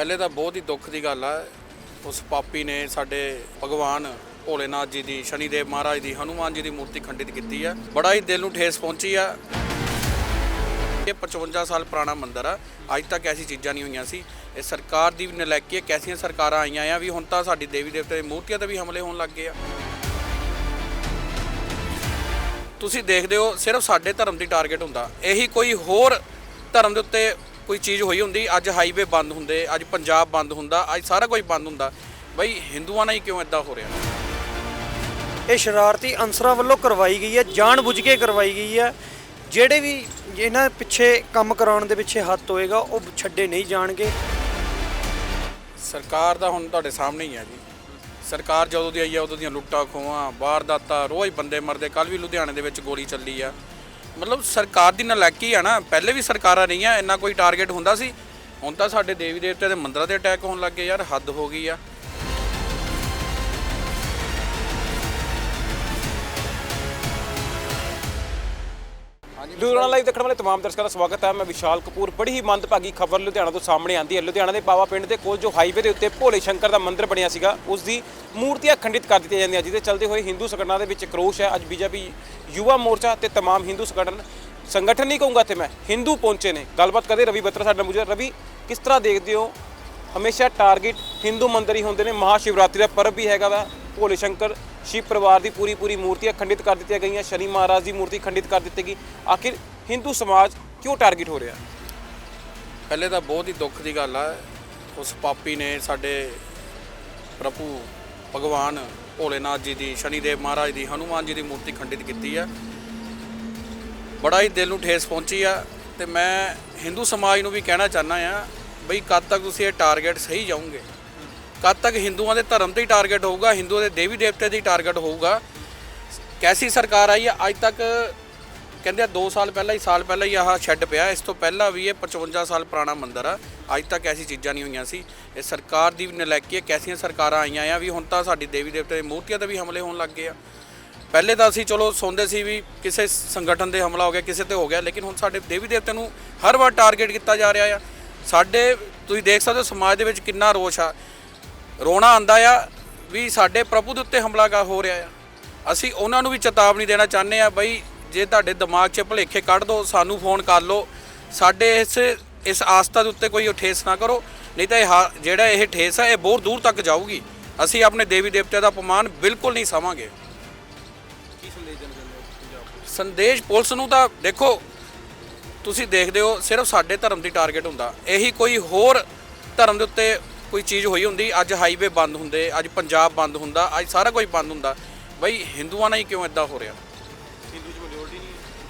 ਪਹਿਲੇ ਤਾਂ ਬਹੁਤ ਹੀ ਦੁੱਖ ਦੀ ਗੱਲ ਆ। ਉਸ ਪਾਪੀ ਨੇ ਸਾਡੇ ਭਗਵਾਨ ਭੋਲੇਨਾਥ ਜੀ ਦੀ, ਸ਼ਨੀਦੇਵ ਮਹਾਰਾਜ ਦੀ, ਹਨੂਮਾਨ ਜੀ ਦੀ ਮੂਰਤੀ ਖੰਡਿਤ ਕੀਤੀ ਆ। ਬੜਾ ਹੀ ਦਿਲ ਨੂੰ ਠੇਸ ਪਹੁੰਚੀ ਆ। ਇਹ 55 ਸਾਲ ਪੁਰਾਣਾ ਮੰਦਿਰ ਆ। ਅੱਜ ਤੱਕ ਐਸੀ ਚੀਜ਼ਾਂ ਨਹੀਂ ਹੋਈਆਂ ਸੀ। ਇਹ ਸਰਕਾਰ ਦੀ ਨਲਾਇਕੀ ਹੈ ਕੈਸੀਆਂ ਸਰਕਾਰਾਂ ਆਈਆਂ ਆ ਵੀ ਹੁਣ ਤਾਂ ਸਾਡੀ ਦੇਵੀ ਦੇਵਤੇ ਦੀ ਮੂਰਤੀਆਂ ਤੇ ਵੀ ਹਮਲੇ ਹੋਣ ਲੱਗ ਗਏ ਆ। ਤੁਸੀਂ ਦੇਖਦੇ ਹੋ, ਸਿਰਫ ਸਾਡੇ ਧਰਮ ਦੀ ਟਾਰਗੇਟ ਹੁੰਦਾ। ਇਹੀ ਕੋਈ ਹੋਰ ਧਰਮ ਦੇ ਉੱਤੇ ਕੋਈ ਚੀਜ਼ ਹੋਈ ਹੁੰਦੀ ਅੱਜ ਹਾਈਵੇ ਬੰਦ ਹੁੰਦੇ ਅੱਜ ਪੰਜਾਬ ਬੰਦ ਹੁੰਦਾ ਅੱਜ ਸਾਰਾ ਕੁਝ ਬੰਦ ਹੁੰਦਾ। ਬਈ ਹਿੰਦੂਆਂ ਨਾਲ ਹੀ ਕਿਉਂ ਇਦਾਂ ਹੋ ਰਿਹਾ? ਇਹ ਸ਼ਰਾਰਤੀ ਅਨਸਰਾਂ ਵੱਲੋਂ ਕਰਵਾਈ ਗਈ ਹੈ ਜਾਣਬੁੱਝ ਕੇ ਕਰਵਾਈ ਗਈ ਹੈ। ਜਿਹੜੇ ਵੀ ਇਹਨਾਂ ਪਿੱਛੇ ਕੰਮ ਕਰਾਉਣ ਦੇ ਪਿੱਛੇ ਹੱਥ ਹੋਏਗਾ ਉਹ ਛੱਡੇ ਨਹੀਂ ਜਾਣਗੇ। ਸਰਕਾਰ ਦਾ ਹੁਣ ਤੁਹਾਡੇ ਸਾਹਮਣੇ ਹੀ ਆ ਜੀ। ਸਰਕਾਰ ਜਦੋਂ ਦੀ ਆਈ ਆ ਉਦੋਂ ਦੀਆਂ ਲੁੱਟਾਂ ਖੋਹਾਂ ਵਾਰਦਾਤਾਂ ਰੋਜ਼ ਬੰਦੇ ਮਰਦੇ ਕੱਲ ਵੀ ਲੁਧਿਆਣੇ ਦੇ ਵਿੱਚ ਗੋਲੀ ਚੱਲੀ ਆ। ਮਤਲਬ ਸਰਕਾਰ ਦੀ ਨਲਾਇਕੀ ਆ ਨਾ, ਪਹਿਲੇ ਵੀ ਸਰਕਾਰਾਂ ਰਹੀਆਂ, ਇੰਨਾ ਕੋਈ ਟਾਰਗੇਟ ਹੁੰਦਾ ਸੀ। ਹੁਣ ਤਾਂ ਸਾਡੇ ਦੇਵੀ ਦੇਵਤੇ ਦੇ ਮੰਦਰਾਂ ਤੇ ਅਟੈਕ ਹੋਣ ਲੱਗੇ ਯਾਰ, ਹੱਦ ਹੋ ਗਈ ਆ। ਲੁਧਿਆਣਾ ਲਾਈਵ ਦੇਖਣ ਵਾਲੇ ਤਮਾਮ ਦਰਸ਼ਕਾਂ ਦਾ ਸਵਾਗਤ ਹੈ। ਮੈਂ ਵਿਸ਼ਾਲ ਕਪੂਰ। ਬੜੀ ਹੀ ਮੰਦਭਾਗੀ ਖਬਰ ਲੁਧਿਆਣਾ ਤੋਂ ਸਾਹਮਣੇ ਆਂਦੀ ਹੈ। ਲੁਧਿਆਣਾ ਦੇ ਪਾਵਾ ਪਿੰਡ ਦੇ ਕੋਲ ਜੋ ਹਾਈਵੇ ਦੇ ਉੱਤੇ ਭੋਲੇ ਸ਼ੰਕਰ ਦਾ ਮੰਦਿਰ ਬਣਿਆ ਸੀਗਾ, ਉਸ ਦੀ ਮੂਰਤੀਆਂ ਖੰਡਿਤ ਕਰ ਦਿੱਤੀਆਂ ਜਾਂਦੀਆਂ, ਜਿਹਦੇ ਚਲਦੇ ਹੋਏ ਹਿੰਦੂ ਸੰਗਠਨਾਂ ਦੇ ਵਿੱਚ ਕਰੋਸ਼ ਹੈ। ਅੱਜ ਬੀਜੇਪੀ ਯੁਵਾ ਮੋਰਚਾ ਤੇ ਤਮਾਮ ਹਿੰਦੂ ਸੰਗਠਨ ਸੰਗਠਨ ਨਹੀਂ ਕਹੂੰਗਾ ਤੇ ਮੈਂ, ਹਿੰਦੂ ਪਹੁੰਚੇ ਨੇ। ਗੱਲਬਾਤ ਕਰਦੇ ਰਵੀ ਬੱਤਰਾ ਸਾਡੇ ਨਾਲ ਮੌਜੂਦ ਰਵੀ, ਕਿਸ ਤਰ੍ਹਾਂ ਦੇਖਦੇ ਹੋ? ਹਮੇਸ਼ਾ ਟਾਰਗੇਟ ਹਿੰਦੂ ਮੰਦਰ ਹੀ ਹੁੰਦੇ ਨੇ। ਮਹਾ ਸ਼ਿਵਰਾਤਰੀ ਦਾ ਪਰਬ ਵੀ ਹੈਗਾ ਵਾ। ਭੋਲੇ ਸ਼ੰਕਰ ਸ਼ਿਵ ਪਰਿਵਾਰ ਦੀ ਪੂਰੀ ਪੂਰੀ ਮੂਰਤੀਆਂ ਖੰਡਿਤ ਕਰ ਦਿੱਤੀਆਂ ਗਈਆਂ। ਸ਼ਨੀ ਮਹਾਰਾਜ ਦੀ ਮੂਰਤੀ ਖੰਡਿਤ ਕਰ ਦਿੱਤੀ ਗਈ। ਆਖਿਰ ਹਿੰਦੂ ਸਮਾਜ ਕਿਉਂ ਟਾਰਗੇਟ ਹੋ ਰਿਹਾ? ਪਹਿਲੇ ਤਾਂ ਬਹੁਤ ਹੀ ਦੁੱਖ ਦੀ ਗੱਲ ਆ। ਉਸ ਪਾਪੀ ਨੇ ਸਾਡੇ ਪ੍ਰਭੂ ਭਗਵਾਨ ਭੋਲੇਨਾਥ ਜੀ ਦੀ, ਸ਼ਨੀਦੇਵ ਮਹਾਰਾਜ ਦੀ, ਹਨੂਮਾਨ ਜੀ ਦੀ ਮੂਰਤੀ ਖੰਡਿਤ ਕੀਤੀ ਆ ਬੜਾ ਹੀ ਦਿਲ ਨੂੰ ਠੇਸ ਪਹੁੰਚੀ ਆ ਤੇ ਮੈਂ ਹਿੰਦੂ ਸਮਾਜ ਨੂੰ ਵੀ ਕਹਿਣਾ ਚਾਹੁੰਦਾ ਆ ਬਈ ਕਦ ਤੱਕ ਤੁਸੀਂ ਇਹ ਟਾਰਗੇਟ ਸਹੀ ਜਾਓਗੇ? ਕਦ ਤੱਕ ਹਿੰਦੂਆਂ ਦੇ ਧਰਮ ਤੇ ਹੀ ਟਾਰਗੇਟ ਹੋਊਗਾ, ਹਿੰਦੂਆਂ ਦੇ ਦੇਵੀ ਦੇਵਤੇ ਦੀ ਟਾਰਗੇਟ ਹੋਊਗਾ? ਕੈਸੀ ਸਰਕਾਰ ਆਈ ਹੈ ਅੱਜ ਤੱਕ ਕਹਿੰਦੇ ਆ 2 ਸਾਲ ਪਹਿਲਾਂ ਹੀ, ਸਾਲ ਪਹਿਲਾਂ ਹੀ ਆਹ ਸ਼ੈੱਡ ਪਿਆ। ਇਸ ਤੋਂ ਪਹਿਲਾਂ ਵੀ ਇਹ 55 ਸਾਲ ਪੁਰਾਣਾ ਮੰਦਿਰ ਆ। ਅੱਜ ਤੱਕ ਐਸੀ ਚੀਜ਼ਾਂ ਨਹੀਂ ਹੋਈਆਂ ਸੀ। ਇਹ ਸਰਕਾਰ ਦੀ ਨਲਾਇਕੀ ਹੈ ਕੈਸੀਆਂ ਸਰਕਾਰਾਂ ਆਈਆਂ ਆ ਵੀ ਹੁਣ ਤਾਂ ਸਾਡੀ ਦੇਵੀ ਦੇਵਤੇ ਦੀ ਮੂਰਤੀਆਂ ਤੇ ਵੀ ਹਮਲੇ ਹੋਣ ਲੱਗ ਗਏ ਆ। ਪਹਿਲੇ ਤਾਂ ਅਸੀਂ ਚਲੋ ਸੌਂਦੇ ਸੀ ਵੀ ਕਿਸੇ ਸੰਗਠਨ ਦੇ ਹਮਲਾ ਹੋ ਗਿਆ, ਕਿਸੇ ਤੇ ਹੋ ਗਿਆ, ਲੇਕਿਨ ਹੁਣ ਸਾਡੇ ਦੇਵੀ ਦੇਵਤੇ ਨੂੰ ਹਰ ਵਾਰ ਟਾਰਗੇਟ ਕੀਤਾ ਜਾ ਰਿਹਾ ਆ। ਸਾਡੇ, ਤੁਸੀਂ ਦੇਖ ਸਕਦੇ ਹੋ ਸਮਾਜ ਦੇ ਵਿੱਚ ਕਿੰਨਾ ਰੋਸ਼ ਆ। ਰੋਣਾ ਆਂਦਾ ਆ ਵੀ ਸਾਡੇ ਪ੍ਰਭੂ ਦੇ ਉੱਤੇ ਹਮਲਾ ਹੋ ਰਿਹਾ ਆ। ਅਸੀਂ ਉਹਨਾਂ ਨੂੰ ਵੀ ਚੇਤਾਵਨੀ ਦੇਣਾ ਚਾਹੁੰਦੇ ਆ, ਬਈ ਜੇ ਤੁਹਾਡੇ ਦਿਮਾਗ 'ਚ ਭੁਲੇਖੇ ਕੱਢ ਦੋ, ਸਾਨੂੰ ਫੋਨ ਕਰ ਲਓ। ਸਾਡੇ ਇਸ ਇਸ ਆਸਥਾ ਦੇ ਉੱਤੇ ਕੋਈ ਠੇਸ ਨਾ ਕਰੋ। ਨਹੀਂ ਤਾਂ ਇਹ ਹਾ- ਜਿਹੜਾ ਇਹ ਠੇਸ ਹੈ ਇਹ ਬਹੁਤ ਦੂਰ ਤੱਕ ਜਾਊਗੀ। ਅਸੀਂ ਆਪਣੇ ਦੇਵੀ ਦੇਵਤਿਆਂ ਦਾ ਅਪਮਾਨ ਬਿਲਕੁਲ ਨਹੀਂ ਸਮਾਂਗੇ ਸੰਦੇਸ਼ ਸੰਦੇਸ਼ ਪੁਲਿਸ ਨੂੰ ਤਾਂ ਦੇਖੋ, ਤੁਸੀਂ ਦੇਖਦੇ ਹੋ, ਸਿਰਫ ਸਾਡੇ ਧਰਮ ਦੀ ਟਾਰਗੇਟ ਹੁੰਦਾ। ਇਹੀ ਕੋਈ ਹੋਰ ਧਰਮ ਦੇ ਉੱਤੇ ਕੋਈ ਚੀਜ਼ ਹੋਈ ਹੁੰਦੀ, ਅੱਜ ਹਾਈਵੇ ਬੰਦ ਹੁੰਦੇ, ਅੱਜ ਪੰਜਾਬ ਬੰਦ ਹੁੰਦਾ, ਅੱਜ ਸਾਰਾ ਕੁਝ ਬੰਦ ਹੁੰਦਾ। ਬਈ, ਹਿੰਦੂਆਂ ਨਾਲ ਹੀ ਕਿਉਂ ਇਦਾਂ ਹੋ ਰਿਹਾ?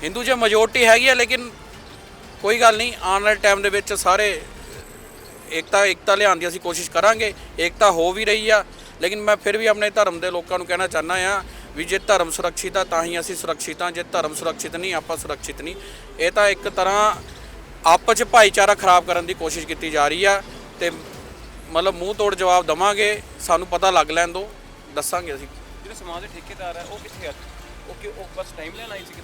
ਹਿੰਦੂ 'ਚ ਮੈਜੋਰਟੀ ਹੈਗੀ ਆ, ਲੇਕਿਨ ਕੋਈ ਗੱਲ ਨਹੀਂ, ਆਉਣ ਵਾਲੇ ਟਾਈਮ ਦੇ ਵਿੱਚ ਸਾਰੇ ਏਕਤਾ ਏਕਤਾ ਲਿਆਉਣ ਦੀ ਅਸੀਂ ਕੋਸ਼ਿਸ਼ ਕਰਾਂਗੇ। ਏਕਤਾ ਹੋ ਵੀ ਰਹੀ ਆ, ਲੇਕਿਨ ਮੈਂ ਫਿਰ ਵੀ ਆਪਣੇ ਧਰਮ ਦੇ ਲੋਕਾਂ ਨੂੰ ਕਹਿਣਾ ਚਾਹੁੰਦਾ ਆ ਵੀ ਜੇ ਧਰਮ ਸੁਰੱਖਿਤ ਆ, ਤਾਂ ਹੀ ਅਸੀਂ ਸੁਰੱਖਿਤ ਆ। ਜੇ ਧਰਮ ਸੁਰੱਖਿਤ ਨਹੀਂ, ਆਪਾਂ ਸੁਰੱਖਿਤ ਨਹੀਂ। ਇਹ ਤਾਂ ਇੱਕ ਤਰ੍ਹਾਂ ਆਪਸ 'ਚ ਭਾਈਚਾਰਾ ਖਰਾਬ ਕਰਨ ਦੀ ਕੋਸ਼ਿਸ਼ ਕੀਤੀ ਜਾ ਰਹੀ ਆ ਤੇ ਮਤਲਬ ਮੂੰਹ ਤੋੜ ਜਵਾਬ ਦਵਾਂਗੇ, ਸਾਨੂੰ ਪਤਾ ਲੱਗ ਲੈਣ ਦੋ ਦੱਸਾਂਗੇ ਅਸੀਂ। ਜਿਹੜੇ ਸਮਾਜ ਦੇ ਠੇਕੇਦਾਰ ਹੈ ਉਹ ਕਿੱਥੇ ਆ? ਉਹ ਕਿ ਉਹ ਬਸ ਟਾਈਮ ਲੈਣ ਆਈ ਸੀ ਕਿ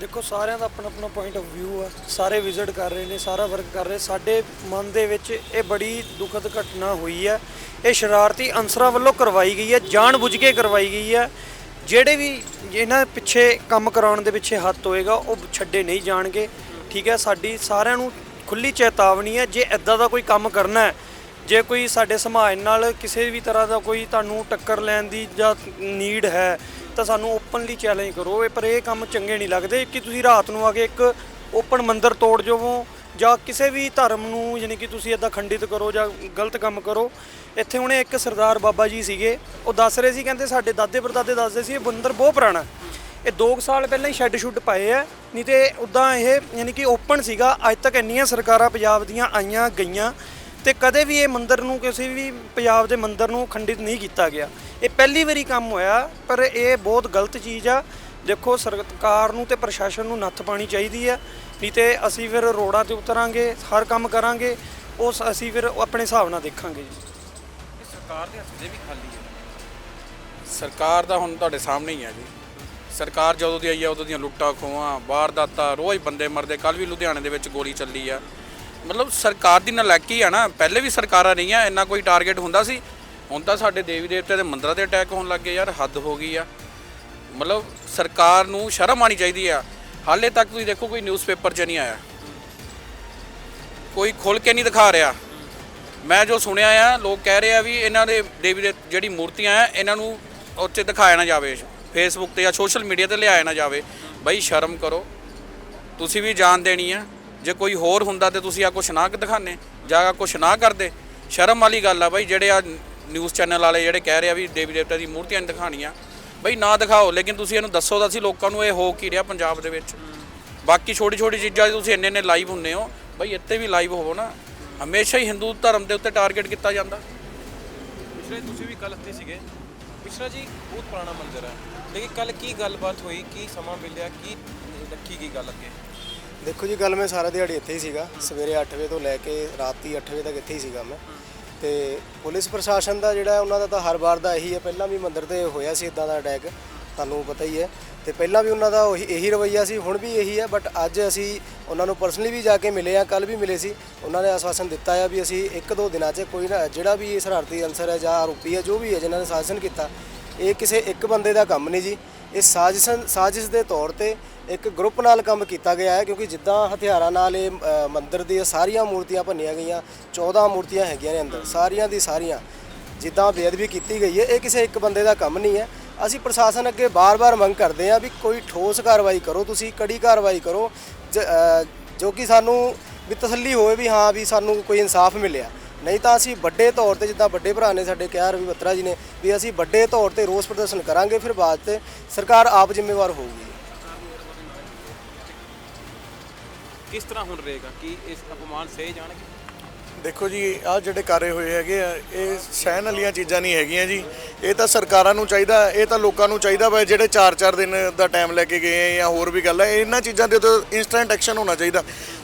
ਦੇਖੋ, ਸਾਰਿਆਂ ਦਾ ਆਪਣਾ ਆਪਣਾ ਪੁਆਇੰਟ ਆਫ View ਆ। ਸਾਰੇ ਵਿਜ਼ਿਟ ਕਰ ਰਹੇ ਨੇ, ਸਾਰਾ ਵਰਕ ਕਰ ਰਹੇ। ਸਾਡੇ ਮਨ ਦੇ ਵਿੱਚ ਇਹ ਬੜੀ ਦੁਖਦ ਘਟਨਾ ਹੋਈ ਹੈ ਇਹ ਸ਼ਰਾਰਤੀ ਅਨਸਰਾਂ ਵੱਲੋਂ ਕਰਵਾਈ ਗਈ ਹੈ ਜਾਣ ਬੁੱਝ ਕੇ ਕਰਵਾਈ ਗਈ ਹੈ ਜਿਹੜੇ ਵੀ ਇਹਨਾਂ ਪਿੱਛੇ ਕੰਮ ਕਰਾਉਣ ਦੇ ਪਿੱਛੇ ਹੱਥ ਹੋਏਗਾ, ਉਹ ਛੱਡੇ ਨਹੀਂ ਜਾਣਗੇ। ਠੀਕ ਹੈ ਸਾਡੀ ਸਾਰਿਆਂ ਨੂੰ ਖੁੱਲੀ ਚੇਤਾਵਨੀ ਹੈ ਜੇ ਐਦਾਂ ਦਾ ਕੋਈ ਕੰਮ ਕਰਨਾ ਹੈ, ਜੇ ਕੋਈ ਸਾਡੇ ਸਮਾਜ ਨਾਲ ਕਿਸੇ ਵੀ ਤਰ੍ਹਾਂ ਦਾ ਕੋਈ ਤੁਹਾਨੂੰ ਟੱਕਰ ਲੈਣ ਦੀ ਜਾਂ ਨੀਡ ਹੈ ਤਾਂ ਸਾਨੂੰ ਓਪਨਲੀ ਚੈਲੰਜ ਕਰੋ ਇਹ, ਪਰ ਇਹ ਕੰਮ ਚੰਗੇ ਨਹੀਂ ਲੱਗਦੇ ਕਿ ਤੁਸੀਂ ਰਾਤ ਨੂੰ ਆ ਕੇ ਇੱਕ ਓਪਨ ਮੰਦਿਰ ਤੋੜ ਜਾਵੋ ਜਾਂ ਕਿਸੇ ਵੀ ਧਰਮ ਨੂੰ, ਯਾਨੀ ਕਿ ਤੁਸੀਂ ਇਦਾਂ ਖੰਡਿਤ ਕਰੋ ਜਾਂ ਗਲਤ ਕੰਮ ਕਰੋ। ਇੱਥੇ ਹੁਣੇ ਇੱਕ ਸਰਦਾਰ ਬਾਬਾ ਜੀ ਸੀਗੇ, ਉਹ ਦੱਸ ਰਹੇ ਸੀ, ਕਹਿੰਦੇ ਸਾਡੇ ਦਾਦੇ ਪੜਦਾਦੇ ਦੱਸਦੇ ਸੀ, ਇਹ ਮੰਦਿਰ ਬਹੁਤ ਪੁਰਾਣਾ ਇਹ 2 ਸਾਲ ਪਹਿਲਾਂ ਹੀ ਸ਼ੈੱਡ ਸ਼ੁੱਡ ਪਾਏ ਆ ਨਹੀਂ ਤੇ ਉਦਾਂ ਇਹ, ਯਾਨੀ ਕਿ ਓਪਨ ਸੀਗਾ, ਅੱਜ ਤੱਕ ਇੰਨੀਆਂ ਸਰਕਾਰਾਂ ਪੰਜਾਬ ਦੀਆਂ ਆਈਆਂ, ਗਈਆਂ ਤੇ ਕਦੇ ਵੀ ਇਹ ਮੰਦਿਰ ਨੂੰ, ਕਿਸੇ ਵੀ ਪੰਜਾਬ ਦੇ ਮੰਦਿਰ ਨੂੰ ਖੰਡਿਤ ਨਹੀਂ ਕੀਤਾ ਗਿਆ। ਇਹ ਪਹਿਲੀ ਵਾਰੀ ਕੰਮ ਹੋਇਆ, ਪਰ ਇਹ ਬਹੁਤ ਗਲਤ ਚੀਜ਼ ਆ। ਦੇਖੋ, ਸਰਕਾਰ ਨੂੰ ਤੇ ਪ੍ਰਸ਼ਾਸਨ ਨੂੰ ਨੱਥ ਪਾਣੀ ਚਾਹੀਦੀ ਹੈ ਨਹੀਂ ਤੇ ਅਸੀਂ ਫਿਰ ਰੋਡਾਂ ਤੇ ਉਤਰਾਂਗੇ, ਹਰ ਕੰਮ ਕਰਾਂਗੇ, ਉਸ ਅਸੀਂ ਫਿਰ ਆਪਣੇ ਹਿਸਾਬ ਨਾਲ ਦੇਖਾਂਗੇ ਜੀ। ਸਰਕਾਰ ਦੇ ਹੱਥ ਵੀ ਖਾਲੀ ਹੈ। ਸਰਕਾਰ ਦਾ ਹੁਣ ਤੁਹਾਡੇ ਸਾਹਮਣੇ ਹੀ ਹੈ ਜੀ। ਸਰਕਾਰ ਜਦੋਂ ਦੀ ਆਈ ਆ, ਉਦੋਂ ਦੀਆਂ ਲੁੱਟਾਂ ਖੋਹਾਂ, ਵਾਰਦਾਤਾਂ, ਰੋਜ਼ ਬੰਦੇ ਮਰਦੇ ਕੱਲ ਵੀ ਲੁਧਿਆਣੇ ਦੇ ਵਿੱਚ ਗੋਲੀ ਚੱਲੀ ਆ। ਮਤਲਬ ਸਰਕਾਰ ਦੀ ਨਲਾਇਕੀ ਆ ਨਾ, ਪਹਿਲੇ ਵੀ ਸਰਕਾਰਾਂ ਰਹੀਆਂ, ਇੰਨਾ ਕੋਈ ਟਾਰਗੇਟ ਹੁੰਦਾ ਸੀ। ਹੁਣ ਤਾਂ ਸਾਡੇ ਦੇਵੀ ਦੇਵਤੇ ਦੇ ਮੰਦਰਾਂ ਤੇ ਅਟੈਕ ਹੋਣ ਲੱਗੇ ਯਾਰ, ਹੱਦ ਹੋ ਗਈ ਆ। ਮਤਲਬ ਸਰਕਾਰ ਨੂੰ ਸ਼ਰਮ ਆਣੀ ਚਾਹੀਦੀ ਆ। ਹਾਲੇ ਤੱਕ ਤੁਸੀਂ ਦੇਖੋ ਕੋਈ ਨਿਊਜ਼ਪੇਪਰ 'ਚ ਨਹੀਂ ਆਇਆ। ਕੋਈ ਖੁੱਲ ਕੇ ਨਹੀਂ ਦਿਖਾ ਰਿਹਾ। ਮੈਂ ਜੋ ਸੁਣਿਆ ਆ, ਲੋਕ ਕਹਿ ਰਹੇ ਆ ਵੀ ਇਹਨਾਂ ਦੇ ਦੇਵੀ ਦੇ ਜਿਹੜੀ ਮੂਰਤੀਆਂ ਆ, ਇਹਨਾਂ ਨੂੰ ਉੱਥੇ ਦਿਖਾਇਆ ਨਾ ਜਾਵੇ। ਫੇਸਬੁੱਕ ਤੇ ਜਾਂ ਸੋਸ਼ਲ ਮੀਡੀਆ ਤੇ ਲਿਆਇਆ ਨਾ ਜਾਵੇ। ਬਈ ਸ਼ਰਮ ਕਰੋ। ਤੁਸੀਂ ਵੀ ਜਾਣ ਦੇਣੀ ਆ। ਜੇ ਕੋਈ ਹੋਰ ਹੁੰਦਾ ਤੇ ਤੁਸੀਂ ਆ ਕੁਛ ਨਾ ਦਿਖਾਣੇ ਜਾਂ ਕੁਛ ਨਾ ਕਰਦੇ, ਸ਼ਰਮ ਵਾਲੀ ਗੱਲ ਆ ਬਈ ਜਿਹੜੇ ਆ ਨਿਊਜ਼ ਚੈਨਲ ਵਾਲੇ ਜਿਹੜੇ ਕਹਿ ਰਹੇ ਆ ਵੀ ਦੇਵੀ ਦੇਵਤਾ ਦੀ ਮੂਰਤੀਆਂ ਨਹੀਂ ਦਿਖਾਣੀਆਂ ਬਈ ਨਾ ਦਿਖਾਓ, ਲੇਕਿਨ ਤੁਸੀਂ ਇਹਨੂੰ ਦੱਸੋ ਤਾਂ ਅਸੀਂ ਲੋਕਾਂ ਨੂੰ ਇਹ ਹੋ ਕੀ ਰਿਹਾ ਪੰਜਾਬ ਦੇ ਵਿੱਚ। ਬਾਕੀ ਛੋਟੀ ਛੋਟੀ ਚੀਜ਼ਾਂ ਤੁਸੀਂ ਇੰਨੇ ਇੰਨੇ ਲਾਈਵ ਹੁੰਨੇ ਹੋ, ਬਈ ਇੱਥੇ ਵੀ ਲਾਈਵ ਹੋਵੋ ਨਾ। ਹਮੇਸ਼ਾ ਹੀ ਹਿੰਦੂ ਧਰਮ ਦੇ ਉੱਤੇ ਟਾਰਗੇਟ ਕੀਤਾ ਜਾਂਦਾ। ਪਿਛਲੇ ਤੁਸੀਂ ਵੀ ਕੱਲ ਇੱਥੇ ਸੀਗੇ। ਪਿਛਲਾ ਜੀ ਬਹੁਤ ਪੁਰਾਣਾ ਮੰਦਿਰ ਹੈ। ਲੇਕਿਨ ਕੱਲ ਕੀ ਗੱਲਬਾਤ ਹੋਈ, ਕੀ ਸਮਾਂ ਮਿਲਿਆ, ਕੀ ਰੱਖੀ ਗਈ ਗੱਲ ਅੱਗੇ? ਦੇਖੋ ਜੀ, ਗੱਲ ਮੈਂ ਸਾਰਾ ਦਿਹਾੜੀ ਇੱਥੇ ਹੀ ਸੀਗਾ। ਸਵੇਰੇ 8 ਵਜੇ ਤੋਂ ਲੈ ਕੇ ਰਾਤੀ 8 ਵਜੇ ਤੱਕ ਇੱਥੇ ਹੀ ਸੀਗਾ ਮੈਂ। ਤੇ ਪੁਲਿਸ ਪ੍ਰਸ਼ਾਸਨ ਦਾ ਜਿਹੜਾ ਉਹਨਾਂ ਦਾ ਤਾਂ ਹਰ ਵਾਰ ਦਾ ਇਹੀ ਹੈ, ਪਹਿਲਾਂ ਵੀ ਮੰਦਿਰ ਤੇ ਹੋਇਆ ਸੀ ਇਦਾਂ ਦਾ ਅਟੈਕ, ਤੁਹਾਨੂੰ ਪਤਾ ਹੀ ਹੈ। ਤੇ ਪਹਿਲਾਂ ਵੀ ਉਹਨਾਂ ਦਾ ਉਹੀ, ਇਹੀ ਰਵੱਈਆ ਸੀ, ਹੁਣ ਵੀ ਇਹੀ ਹੈ ਬਟ ਅੱਜ ਅਸੀਂ ਉਹਨਾਂ ਨੂੰ ਪਰਸਨਲੀ ਵੀ ਜਾ ਕੇ ਮਿਲੇ ਆ ਕੱਲ ਵੀ ਮਿਲੇ ਸੀ। ਉਹਨਾਂ ਨੇ ਆਸ਼ਵਾਸਨ ਦਿੱਤਾ ਆ ਵੀ ਅਸੀਂ ਇੱਕ ਦੋ ਦਿਨਾਂ 'ਚ ਕੋਈ ਨਾ, ਜਿਹੜਾ ਵੀ ਇਹ ਸ਼ਰਾਰਤੀ ਅਨਸਰ ਹੈ ਜਾਂ ਆਰੋਪੀ ਹੈ, ਜੋ ਵੀ ਹੈ ਜਿਨ੍ਹਾਂ ਨੇ ਸ਼ਾਸਨ ਕੀਤਾ, ਇਹ ਕਿਸੇ ਇੱਕ ਬੰਦੇ ਦਾ ਕੰਮ ਨਹੀਂ ਜੀ। ਇਹ ਸਾਜ਼ਿਸ਼ ਸਾਜ਼ਿਸ਼ ਦੇ ਤੌਰ ਤੇ ਇੱਕ ਗਰੁੱਪ ਨਾਲ ਕੰਮ ਕੀਤਾ ਗਿਆ ਹੈ ਕਿਉਂਕਿ ਜਿੱਦਾਂ ਹਥਿਆਰਾਂ ਨਾਲ ਇਹ ਅ, ਮੰਦਿਰ ਦੀਆਂ ਸਾਰੀਆਂ ਮੂਰਤੀਆਂ ਭੰਨੀਆਂ ਗਈਆਂ 14 ਮੂਰਤੀਆਂ ਹੈਗੀਆਂ ਨੇ ਅੰਦਰ ਸਾਰੀਆਂ ਦੀ ਸਾਰੀਆਂ ਜਿੱਦਾਂ ਬੇਅਦਬੀ ਕੀਤੀ ਗਈ ਹੈ ਇਹ ਕਿਸੇ ਇੱਕ ਬੰਦੇ ਦਾ ਕੰਮ ਨਹੀਂ ਹੈ। ਅਸੀਂ ਪ੍ਰਸ਼ਾਸਨ ਅੱਗੇ ਬਾਰ-ਬਾਰ ਮੰਗ ਕਰਦੇ ਹਾਂ ਵੀ ਕੋਈ ਠੋਸ ਕਾਰਵਾਈ ਕਰੋ ਤੁਸੀਂ ਕੜੀ ਕਾਰਵਾਈ ਕਰੋ ਜ- ਅ, ਜੋ ਕਿ ਸਾਨੂੰ ਵੀ ਤਸੱਲੀ ਹੋਵੇ ਵੀ ਹਾਂ ਵੀ ਸਾਨੂੰ ਕੋਈ ਇਨਸਾਫ ਮਿਲਿਆ। ਨਹੀਂ ਤਾਂ ਅਸੀਂ ਵੱਡੇ ਤੌਰ ਤੇ ਜਿੱਦਾਂ ਵੱਡੇ ਭਰਾ ਨੇ ਸਾਡੇ ਕਿਹਾ ਰਵੀ ਬੱਤਰਾ ਜੀ ਨੇ ਵੀ ਅਸੀਂ ਵੱਡੇ ਤੌਰ ਤੇ ਰੋਸ ਪ੍ਰਦਰਸ਼ਨ ਕਰਾਂਗੇ ਫਿਰ ਬਾਅਦ ਤੇ ਸਰਕਾਰ ਆਪ ਜ਼ਿੰਮੇਵਾਰ ਹੋਊਗੀ। ਕਿਸ ਤਰ੍ਹਾਂ ਹੁਣ ਰਹੇਗਾ ਕੀ ਇਸ ਅਪਮਾਨ ਸਹਿ ਜਾਣਗੇ? ਦੇਖੋ ਜੀ, ਆਹ ਜਿਹੜੇ ਕਾਰੇ ਹੋਏ ਹੈਗੇ ਆ, ਇਹ ਸਹਿਣ ਵਾਲੀਆਂ ਚੀਜ਼ਾਂ ਨਹੀਂ ਹੈਗੀਆਂ ਜੀ। ਇਹ ਤਾਂ ਸਰਕਾਰਾਂ ਨੂੰ ਚਾਹੀਦਾ, ਇਹ ਤਾਂ ਲੋਕਾਂ ਨੂੰ ਚਾਹੀਦਾ ਵਾ, ਜਿਹੜੇ 4-4 ਦਿਨ ਦਾ ਟਾਈਮ ਲੈ ਕੇ ਗਏ ਆ ਜਾਂ ਹੋਰ ਵੀ ਗੱਲ ਹੈ ਇਹਨਾਂ ਚੀਜ਼ਾਂ ਦੇ ਉੱਤੇ ਇਨਸਟੈਂਟ ਐਕਸ਼ਨ ਹੋਣਾ ਚਾਹੀਦਾ।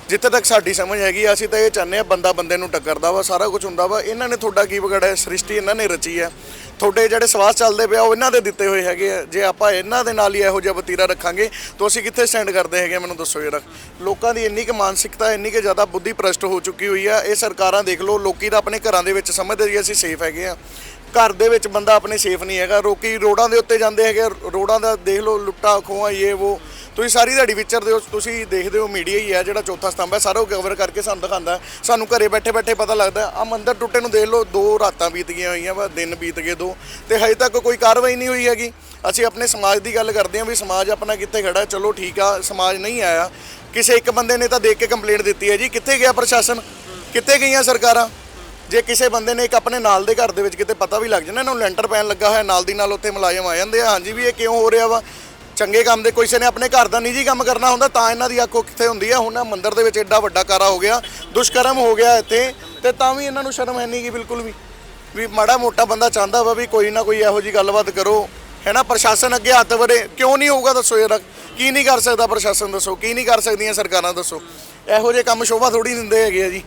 ਜਿੱਥੇ ਤੱਕ ਸਾਡੀ ਸਮਝ ਹੈਗੀ ਅਸੀਂ ਤਾਂ ਇਹ ਚਾਹੁੰਦੇ ਆ ਬੰਦਾ ਬੰਦੇ ਨੂੰ ਟੱਕਰਦਾ ਵਾ, ਸਾਰਾ ਕੁਝ ਹੁੰਦਾ ਵਾ। ਇਹਨਾਂ ਨੇ ਤੁਹਾਡਾ ਕੀ ਵਿਗੜਿਆ, ਸ੍ਰਿਸ਼ਟੀ ਇਹਨਾਂ ਨੇ ਰਚੀ ਹੈ ਤੁਹਾਡੇ ਜਿਹੜੇ ਸਵਾਸ ਚੱਲਦੇ ਪਿਆ, ਉਹ ਇਹਨਾਂ ਦੇ ਦਿੱਤੇ ਹੋਏ ਹੈਗੇ ਆ। ਜੇ ਆਪਾਂ ਇਹਨਾਂ ਦੇ ਨਾਲ ਹੀ ਇਹੋ ਜਿਹਾ ਵਤੀਰਾ ਰੱਖਾਂਗੇ, ਤਾਂ ਅਸੀਂ ਕਿੱਥੇ ਸਟੈਂਡ ਕਰਦੇ ਹੈਗੇ ਮੈਨੂੰ ਦੱਸੋ ਜਰਾ। ਲੋਕਾਂ ਦੀ ਇੰਨੀ ਕੁ ਮਾਨਸਿਕਤਾ, ਇੰਨੀ ਕੁ ਜ਼ਿਆਦਾ ਬੁੱਧੀ ਭ੍ਰਸ਼ਟ ਹੋ ਚੁੱਕੀ ਹੋਈ ਆ। ਇਹ ਸਰਕਾਰਾਂ ਦੇਖ ਲਓ, ਲੋਕੀ ਤਾਂ ਆਪਣੇ ਘਰਾਂ ਦੇ ਵਿੱਚ ਸਮਝਦੇ ਜੀ ਅਸੀਂ ਸੇਫ ਹੈਗੇ ਆ। ਘਰ ਦੇ ਵਿੱਚ ਬੰਦਾ ਆਪਣੇ ਸੇਫ ਨਹੀਂ ਹੈਗਾ। ਰੋਕੀ ਰੋਡਾਂ ਦੇ ਉੱਤੇ ਜਾਂਦੇ ਹੈਗੇ ਰੋਡਾਂ ਦਾ ਦੇਖ ਲਓ, ਲੁੱਟਾ, ਖੋਹਾਂ, ਇਹ, ਉਹ। ਤੁਸੀਂ ਸਾਰੀ ਦਿਹਾੜੀ ਵਿਚਰਦੇ ਹੋ, ਤੁਸੀਂ ਦੇਖਦੇ ਹੋ ਮੀਡੀਆ ਹੀ ਹੈ ਜਿਹੜਾ ਚੌਥਾ ਸਤੰਭ ਹੈ। ਸਾਰਾ ਉਹ ਕਵਰ ਕਰਕੇ ਸਾਨੂੰ ਦਿਖਾਉਂਦਾ ਸਾਨੂੰ ਘਰੇ ਬੈਠੇ ਬੈਠੇ ਪਤਾ ਲੱਗਦਾ ਆ ਮੰਦਰ ਟੁੱਟੇ ਨੂੰ ਦੇਖ ਲਓ, ਦੋ ਰਾਤਾਂ ਬੀਤ ਗਈਆਂ ਹੋਈਆਂ ਵਾ, ਦਿਨ ਬੀਤ ਗਏ ਦੋ। ਤੇ ਹਜੇ ਤੱਕ ਕੋਈ ਕਾਰਵਾਈ ਨਹੀਂ ਹੋਈ ਹੈਗੀ। ਅਸੀਂ ਆਪਣੇ ਸਮਾਜ ਦੀ ਗੱਲ ਕਰਦੇ ਹਾਂ ਵੀ ਸਮਾਜ ਆਪਣਾ ਕਿੱਥੇ ਖੜਾ ਚਲੋ ਠੀਕ ਆ, ਸਮਾਜ ਨਹੀਂ ਆਇਆ। ਕਿਸੇ ਇੱਕ ਬੰਦੇ ਨੇ ਤਾਂ ਦੇਖ ਕੇ ਕੰਪਲੇਂਟ ਦਿੱਤੀ ਹੈ ਜੀ। ਕਿੱਥੇ ਗਿਆ ਪ੍ਰਸ਼ਾਸਨ? ਕਿੱਥੇ ਗਈਆਂ ਸਰਕਾਰਾਂ? ਜੇ ਕਿਸੇ ਬੰਦੇ ਨੇ ਇੱਕ ਆਪਣੇ ਨਾਲ ਦੇ ਘਰ ਦੇ ਵਿੱਚ ਕਿਤੇ ਪਤਾ ਵੀ ਲੱਗ ਜਾਣਾ ਨੂੰ ਲੈਂਟਰ ਪੈਣ ਲੱਗਾ ਹੋਇਆ, ਨਾਲ ਦੀ ਨਾਲ ਉੱਥੇ ਮੁਲਾਜ਼ਮ ਆ ਜਾਂਦੇ ਆ। ਹਾਂਜੀ ਵੀ ਇਹ ਕਿਉਂ ਹੋ ਰਿਹਾ ਵਾ? ਚੰਗੇ ਕੰਮ ਦੇ ਕਿਸੇ ਨੇ ਆਪਣੇ ਘਰ ਦਾ ਨਿੱਜੀ ਕੰਮ ਕਰਨਾ ਹੁੰਦਾ ਤਾਂ ਇਹਨਾਂ ਦੀ ਅੱਖੋਂ ਕਿੱਥੇ ਹੁੰਦੀ ਆ। ਹੁਣ ਆਹ ਮੰਦਿਰ ਦੇ ਵਿੱਚ ਐਡਾ ਵੱਡਾ ਕਾਰਾ ਹੋ ਗਿਆ, ਦੁਸ਼ਕਰਮ ਹੋ ਗਿਆ ਇੱਥੇ, ਤੇ ਤਾਂ ਵੀ ਇਹਨਾਂ ਨੂੰ ਸ਼ਰਮ ਹੈ ਨਹੀਂ ਗੀ ਬਿਲਕੁਲ ਵੀ। ਵੀ ਮਾੜਾ ਮੋਟਾ ਬੰਦਾ ਚਾਹੁੰਦਾ ਵਾ ਵੀ ਕੋਈ ਨਾ ਕੋਈ ਇਹੋ ਜੀ ਗੱਲਬਾਤ ਕਰੋ। ਹੈ ਨਾ ਪ੍ਰਸ਼ਾਸਨ ਅੱਗੇ ਹੱਥ ਵੜੇ ਕਿਉਂ ਨਹੀਂ ਹੋਊਗਾ ਦੱਸੋ ਯਾਰ ਕੀ ਨਹੀਂ ਕਰ ਸਕਦਾ ਪ੍ਰਸ਼ਾਸਨ ਦੱਸੋ? ਕੀ ਨਹੀਂ ਕਰ ਸਕਦੀਆਂ ਸਰਕਾਰਾਂ ਦੱਸੋ? ਇਹੋ ਜਿਹੇ ਕੰਮ ਸ਼ੋਭਾ ਥੋੜੀ ਦਿੰਦੇ ਹੈਗੇ ਆ ਜੀ।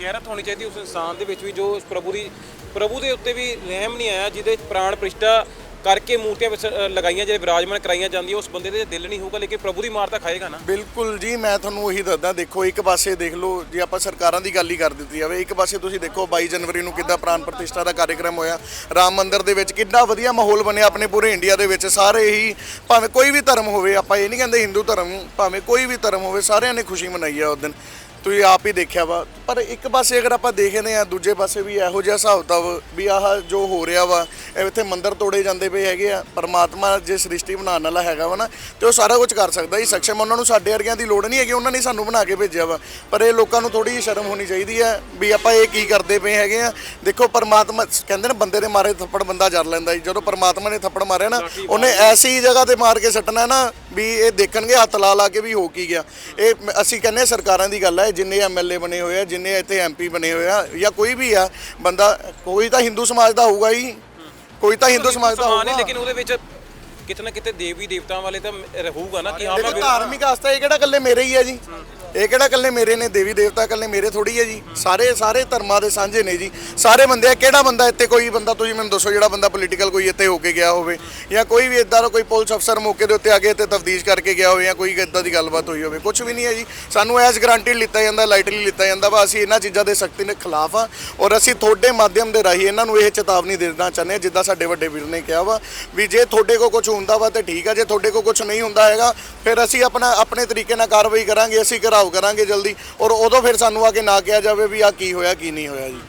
ਗੈਰਤ ਹੋਣੀ ਚਾਹੀਦੀ ਉਸ ਇਨਸਾਨ ਦੇ ਵਿੱਚ ਵੀ ਜੋ ਪ੍ਰਭੂ ਦੀ ਪ੍ਰਭੂ ਦੇ ਉੱਤੇ ਵੀ ਰਹਿਮ ਨਹੀਂ ਆਇਆ, ਜਿਹਦੇ ਪ੍ਰਾਣ ਪ੍ਰਿਸ਼ਟਾ ਕਰਕੇ ਮੂਰਤੀਆਂ ਵਿੱਚ ਲਗਾਈਆਂ ਜਿਹੜੇ ਵਿਰਾਜਮਾਨ ਕਰਾਈਆਂ ਜਾਂਦੀਆਂ, ਉਸ ਬੰਦੇ ਦੇ ਦਿਲ ਨਹੀਂ ਹੋਊਗਾ, ਲੇਕਿਨ ਪ੍ਰਭੂ ਦੀ ਮਾਰ ਤਾਂ ਖਾਏਗਾ ਨਾ। ਬਿਲਕੁਲ ਜੀ, ਮੈਂ ਤੁਹਾਨੂੰ ਉਹੀ ਦੱਸਦਾ, ਦੇਖੋ, ਇੱਕ ਪਾਸੇ ਦੇਖ ਲਓ, ਜੇ ਆਪਾਂ ਸਰਕਾਰਾਂ ਦੀ ਗੱਲ ਹੀ ਕਰ ਦਿੱਤੀ ਜਾਵੇ, ਇੱਕ ਪਾਸੇ ਤੁਸੀਂ ਦੇਖੋ 22 ਜਨਵਰੀ ਨੂੰ ਕਿੱਦਾਂ ਪ੍ਰਾਣ ਪ੍ਰਤਿਸ਼ਠਾ ਦਾ ਕਾਰਜਕ੍ਰਮ ਹੋਇਆ, ਰਾਮ ਮੰਦਿਰ ਦੇ ਵਿੱਚ ਕਿੰਨਾ ਵਧੀਆ ਮਾਹੌਲ ਬਣਿਆ ਆਪਣੇ ਪੂਰੇ ਇੰਡੀਆ ਦੇ ਵਿੱਚ, ਸਾਰੇ ਹੀ ਭਾਵੇਂ ਕੋਈ ਵੀ ਧਰਮ ਹੋਵੇ, ਆਪਾਂ ਇਹ ਨਹੀਂ ਕਹਿੰਦੇ ਹਿੰਦੂ ਧਰਮ, ਭਾਵੇਂ ਕੋਈ ਵੀ ਧਰਮ ਹੋਵੇ, ਸਾਰਿਆਂ ਨੇ ਖੁਸ਼ੀ ਮਨਾਈ ਆ ਉਸ ਦਿਨ। ਤੁਸੀਂ ਆਪ ਹੀ ਦੇਖਿਆ ਵਾ। ਪਰ ਇੱਕ ਪਾਸੇ ਅਗਰ ਆਪਾਂ ਦੇਖਦੇ ਆ ਦੂਜੇ ਪਾਸੇ ਵੀ ਇਹੋ ਜਿਹਾ ਹਿਸਾਬ ਤਾਂ ਵੀ ਆਹ ਜੋ ਹੋ ਰਿਹਾ ਵਾ ਇਹ ਇੱਥੇ ਮੰਦਿਰ ਤੋੜੇ ਜਾਂਦੇ ਪਏ ਹੈਗੇ ਆ ਪਰਮਾਤਮਾ ਜੇ ਸ੍ਰਿਸ਼ਟੀ ਬਣਾਉਣ ਵਾਲਾ ਹੈਗਾ ਵਾ ਨਾ ਤੇ ਉਹ ਸਾਰਾ ਕੁਝ ਕਰ ਸਕਦਾ। ਹੀ ਸક્ષਮ ਉਹਨਾਂ ਨੂੰ ਸਾਡੇ ਵਰਗਿਆਂ ਦੀ ਲੋੜ ਨਹੀਂ ਹੈਗੀ ਉਹਨਾਂ ਨੇ ਸਾਨੂੰ ਬਣਾ ਕੇ ਭੇਜਿਆ ਵਾ। ਪਰ ਇਹ ਲੋਕਾਂ ਨੂੰ ਥੋੜੀ ਜਿਹੀ ਸ਼ਰਮ ਹੋਣੀ ਚਾਹੀਦੀ ਹੈ ਵੀ ਆਪਾਂ ਇਹ ਕੀ ਕਰਦੇ ਪਏ ਹੈਗੇ ਆ। ਦੇਖੋ ਪਰਮਾਤਮਾ ਕਹਿੰਦੇ ਨੇ ਬੰਦੇ ਦੇ ਮਾਰੇ ਥੱਪੜ ਬੰਦਾ ਜਰ ਲੈਂਦਾ ਜੀ। ਜਦੋਂ ਪਰਮਾਤਮਾ ਨੇ ਥੱਪੜ ਮਾਰਿਆ ਨਾ ਉਹਨੇ ਐਸੀ ਜਗ੍ਹਾ ਤੇ ਮਾਰ ਕੇ ਸੱਟਣਾ ਨਾ ਵੀ ਇਹ ਦੇਖਣਗੇ ਹੱਥ ਲਾ ਲਾ ਕੇ ਵੀ ਹੋ ਕੀ ਗਿਆ। ਇਹ ਅਸੀਂ ਕਹਿੰਦੇ ਸਰਕਾਰਾਂ ਦੀ ਗੱਲ ਹੈ ਜਿੰਨੇ ਐਮਐਲਏ ਬਣੇ ਹੋਏ ਆ ਜਿੰਨੇ ਇੱਥੇ ਐਮਪੀ ਬਣੇ ਹੋਏ ਆ ਜਾਂ ਕੋਈ ਵੀ ਆ ਬੰਦਾ ਕੋਈ ਤਾਂ ਹਿੰਦੂ ਸਮਾਜ ਦਾ ਹੋਊਗਾ ਹੀ। ਕੋਈ ਤਾਂ ਹਿੰਦੂ ਸਮਾਜ ਦਾ ਹੋਊਗਾ। ਲੇਕਿਨ ਉਹਦੇ ਵਿੱਚ ਕਿਤੇ ਨਾ ਕਿਤੇ ਦੇਵੀ ਦੇਵਤਾਂ ਵਾਲੇ ਤਾਂ ਰਹੂਗਾ ਨਾ ਕਿ ਹਾਂ ਮੈਂ ਧਾਰਮਿਕ ਆਸਥਾ ਇਹ ਕਿਹੜਾ ਇਕੱਲੇ ਮੇਰੇ ਹੀ ਹੈ ਜੀ? ਇਹ ਕਿਹੜਾ ਇਕੱਲੇ ਮੇਰੇ ਨੇ, ਦੇਵੀ ਦੇਵਤਾ ਇਕੱਲੇ ਮੇਰੇ ਥੋੜੀ ਹੈ ਜੀ। ਸਾਰੇ ਸਾਰੇ ਧਰਮਾਂ ਦੇ ਸਾਂਝੇ ਨੇ ਜੀ। ਸਾਰੇ ਬੰਦੇ ਆ, ਕਿਹੜਾ ਬੰਦਾ ਇੱਥੇ ਕੋਈ ਬੰਦਾ, ਤੁਸੀਂ ਮੈਨੂੰ ਦੱਸੋ ਜਿਹੜਾ ਬੰਦਾ ਪੋਲੀਟੀਕਲ ਕੋਈ ਇੱਥੇ ਹੋ ਕੇ ਗਿਆ ਹੋਵੇ ਜਾਂ ਕੋਈ ਵੀ ਇਦਾਂ ਦਾ ਕੋਈ ਪੁਲਿਸ ਅਫਸਰ ਮੌਕੇ ਦੇ ਉੱਤੇ ਆ ਕੇ ਇੱਥੇ ਤਫਤੀਸ਼ ਕਰਕੇ ਗਿਆ ਹੋਵੇ ਜਾਂ ਕੋਈ ਇਦਾਂ ਦੀ ਗੱਲਬਾਤ ਹੋਈ ਹੋਵੇ ਕੁਝ ਵੀ ਨਹੀਂ ਹੈ ਜੀ। ਸਾਨੂੰ ਐਜ਼ ਗਰੰਟੀ ਲਿੱਤਾ ਜਾਂਦਾ ਲਾਈਟਲੀ ਲਿੱਤਾ ਜਾਂਦਾ ਵਾ। ਅਸੀਂ ਇਹਨਾਂ ਚੀਜ਼ਾਂ ਦੇ ਸਖਤੀ ਦੇ ਖਿਲਾਫ ਆ ਔਰ ਅਸੀਂ ਤੁਹਾਡੇ ਮਾਧਿਅਮ ਦੇ ਰਾਹੀਂ ਇਹਨਾਂ ਨੂੰ ਇਹ ਚੇਤਾਵਨੀ ਦੇਣਾ ਚਾਹੁੰਦੇ ਹਾਂ, ਜਿੱਦਾਂ ਸਾਡੇ ਵੱਡੇ ਵੀਰ ਨੇ ਕਿਹਾ ਵਾ, ਵੀ ਜੇ ਤੁਹਾਡੇ ਕੋਲ ਕੁਝ ਹੁੰਦਾ ਵਾ ਤੇ ਠੀਕ ਆ, ਜੇ ਤੁਹਾਡੇ ਕੋਲ ਕੁਝ ਨਹੀਂ ਹੁੰਦਾ ਹੈਗਾ, ਫਿਰ ਅਸੀਂ ਆਪਣਾ, ਆਪਣੇ ਤਰੀਕੇ ਨਾਲ ਕਾਰਵਾਈ ਕਰਾਂਗੇ, ਅਸੀਂ ਘਰਾਓ ਕਰਾਂਗੇ ਜਲਦੀ ਔਰ ਉਦੋਂ ਫਿਰ ਸਾਨੂੰ ਆ ਕੇ ਨਾ ਕਿਹਾ ਜਾਵੇ ਵੀ ਆ ਕੀ ਹੋਇਆ ਕੀ ਨਹੀਂ ਹੋਇਆ ਜੀ।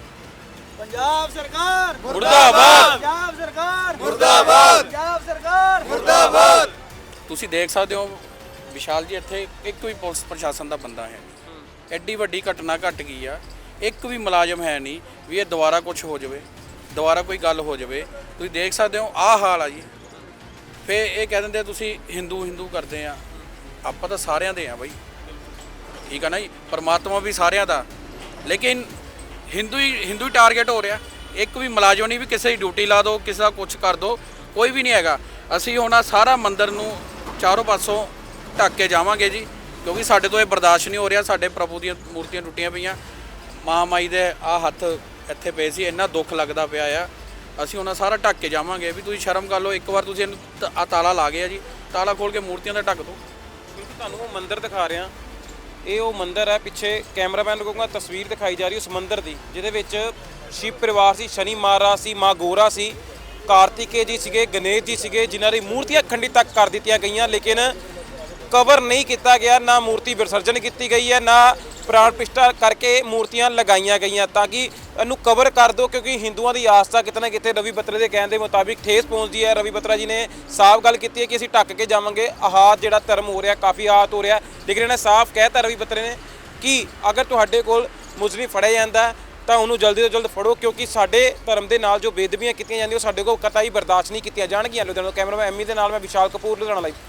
ਪੰਜਾਬ ਸਰਕਾਰ। ਮੁਰਦਾਬਾਦ। ਪੰਜਾਬ ਸਰਕਾਰ। ਮੁਰਦਾਬਾਦ। ਪੰਜਾਬ ਸਰਕਾਰ। ਮੁਰਦਾਬਾਦ। ਤੁਸੀਂ ਦੇਖ ਸਕਦੇ ਹੋ ਵਿਸ਼ਾਲ ਜੀ ਇੱਥੇ ਇੱਕ ਵੀ ਪੁਲਿਸ ਪ੍ਰਸ਼ਾਸਨ ਦਾ ਬੰਦਾ ਹੈ ਨਹੀਂ। ਐਡੀ ਵੱਡੀ ਘਟਨਾ ਘਟ ਗਈ ਆ। ਇੱਕ ਵੀ ਮੁਲਾਜ਼ਮ ਹੈ ਨਹੀਂ ਵੀ ਇਹ ਦੁਬਾਰਾ ਕੁਝ ਹੋ ਜਾਵੇ ਦੁਬਾਰਾ ਕੋਈ ਗੱਲ ਹੋ ਜਾਵੇ। ਤੁਸੀਂ ਦੇਖ ਸਕਦੇ ਹੋ ਆਹ ਹਾਲ ਆ ਜੀ। ਫੇ ਇਹ ਕਹਿ ਦਿੰਦੇ ਆ ਤੁਸੀਂ ਹਿੰਦੂ ਹਿੰਦੂ ਕਰਦੇ ਆ। ਆਪਾਂ ਤਾਂ ਸਾਰਿਆਂ ਦੇ ਆ ਬਾਈ। ਠੀਕ ਆ ਨਾ ਜੀ? ਪਰਮਾਤਮਾ ਵੀ ਸਾਰਿਆਂ ਦਾ। ਲੇਕਿਨ ਹਿੰਦੂ ਹੀ ਹਿੰਦੂ ਹੀ ਟਾਰਗੇਟ ਹੋ ਰਿਹਾ। ਇੱਕ ਵੀ ਮੁਲਾਜ਼ਮ ਨਹੀਂ ਵੀ ਕਿਸੇ ਦੀ ਡਿਊਟੀ ਲਾ ਦਿਓ ਕਿਸੇ ਦਾ ਕੁਝ ਕਰ ਦਿਓ ਕੋਈ ਵੀ ਨਹੀਂ ਹੈਗਾ। ਅਸੀਂ ਹੁਣ ਆਹ ਸਾਰਾ ਮੰਦਿਰ ਨੂੰ ਚਾਰੋਂ ਪਾਸੋਂ ਢੱਕ ਕੇ ਜਾਵਾਂਗੇ ਜੀ, ਕਿਉਂਕਿ ਸਾਡੇ ਤੋਂ ਇਹ ਬਰਦਾਸ਼ਤ ਨਹੀਂ ਹੋ ਰਿਹਾ। ਸਾਡੇ ਪ੍ਰਭੂ ਦੀਆਂ ਮੂਰਤੀਆਂ ਟੁੱਟੀਆਂ ਪਈਆਂ। ਮਾਂ ਮਾਈ ਦੇ ਆ ਹੱਥ ਇੱਥੇ ਪਏ ਸੀ, ਇੰਨਾ ਦੁੱਖ ਲੱਗਦਾ ਪਿਆ ਆ। ਅਸੀਂ ਉਹਨਾਂ ਸਾਰਾ ਢੱਕ ਕੇ ਜਾਵਾਂਗੇ ਵੀ ਤੁਸੀਂ ਸ਼ਰਮ ਕਰ ਲਓ, ਇੱਕ ਵਾਰ ਤੁਸੀਂ ਇਹਨੂੰ ਤ- ਆਹ ਤਾਲਾ ਲਾ ਗਿਆ ਜੀ। ਤਾਲਾ ਖੋਲ ਕੇ ਮੂਰਤੀਆਂ ਦਾ ਢੱਕ ਦਿਓ। ਕਿਉਂਕਿ ਤੁਹਾਨੂੰ ਉਹ ਮੰਦਿਰ ਦਿਖਾ ਰਿਹਾ। ਇਹ ਉਹ ਮੰਦਿਰ ਹੈ, ਪਿੱਛੇ ਕੈਮਰਾਮੈਨ ਨੂੰ ਕਹੂੰਗਾ, ਤਸਵੀਰ ਦਿਖਾਈ ਜਾ ਰਹੀ ਉਸ ਮੰਦਿਰ ਦੀ, ਜਿਹਦੇ ਵਿੱਚ ਸ਼ਿਵ ਪਰਿਵਾਰ ਸੀ, ਸ਼ਨੀ ਮਹਾਰਾਜ ਸੀ, ਮਾਂ ਗੋਰਾ ਸੀ ਕਾਰਤਿਕੇ ਜੀ ਸੀਗੇ, ਗਣੇਸ਼ ਜੀ ਸੀਗੇ, ਜਿਨ੍ਹਾਂ ਦੀ ਮੂਰਤੀਆਂ ਖੰਡਿਤ ਤੱਕ ਕਰ ਦਿੱਤੀਆਂ ਗਈਆਂ, ਲੇਕਿਨ ਕਵਰ ਨਹੀਂ ਕੀਤਾ ਗਿਆ, ਨਾ ਮੂਰਤੀ ਵਿਸਰਜਨ ਕੀਤੀ ਗਈ ਹੈ, ਨਾ ਪ੍ਰਾਣ ਪ੍ਰਤਿਸ਼ਠਾ ਕਰਕੇ ਮੂਰਤੀਆਂ ਲਗਾਈਆਂ ਗਈਆਂ ਤਾਂ ਕਿ ਇਹਨੂੰ ਕਵਰ ਕਰ ਦਿਓ, ਕਿਉਂਕਿ ਹਿੰਦੂਆਂ ਦੀ ਆਸਥਾ ਕਿਤੇ ਨਾ ਕਿਤੇ ਰਵੀ ਬੱਤਰੇ ਦੇ ਕਹਿਣ ਦੇ ਮੁਤਾਬਿਕ ਠੇਸ ਪਹੁੰਚਦੀ ਹੈ। ਰਵੀ ਬੱਤਰਾ ਜੀ ਨੇ ਸਾਫ਼ ਗੱਲ ਕੀਤੀ ਹੈ ਕਿ ਅਸੀਂ ਢੱਕ ਕੇ ਜਾਵਾਂਗੇ। ਆਹਾਤ ਜਿਹੜਾ ਧਰਮ ਹੋ ਰਿਹਾ, ਕਾਫੀ ਆਹਾਤ ਹੋ ਰਿਹਾ। ਲੇਕਿਨ ਇਹਨੇ ਸਾਫ਼ ਕਹਿਤਾ ਰਵੀ ਬੱਤਰੇ ਨੇ ਕਿ ਅਗਰ ਤੁਹਾਡੇ ਕੋਲ ਮੁਸਲਿਮ ਫੜਿਆ ਜਾਂਦਾ ਤਾਂ ਉਹਨੂੰ ਜਲਦੀ ਤੋਂ ਜਲਦ ਫੜੋ, ਕਿਉਂਕਿ ਸਾਡੇ ਧਰਮ ਦੇ ਨਾਲ ਜੋ ਬੇਦਬੀਆਂ ਕੀਤੀਆਂ ਜਾਂਦੀਆਂ, ਉਹ ਸਾਡੇ ਕੋਲ ਕਤਾਈ ਬਰਦਾਸ਼ਤ ਨਹੀਂ ਕੀਤੀਆਂ ਜਾਣਗੀਆਂ। ਲੁਧਿਆਣਾ ਤੋਂ ਕੈਮਰਾਮੈਨ ਐਮੀ ਦੇ ਨਾਲ ਮੈਂ ਵਿਸ਼ਾਲ ਕਪੂਰ, ਲੁਧਿਆਣਾ ਲਈ।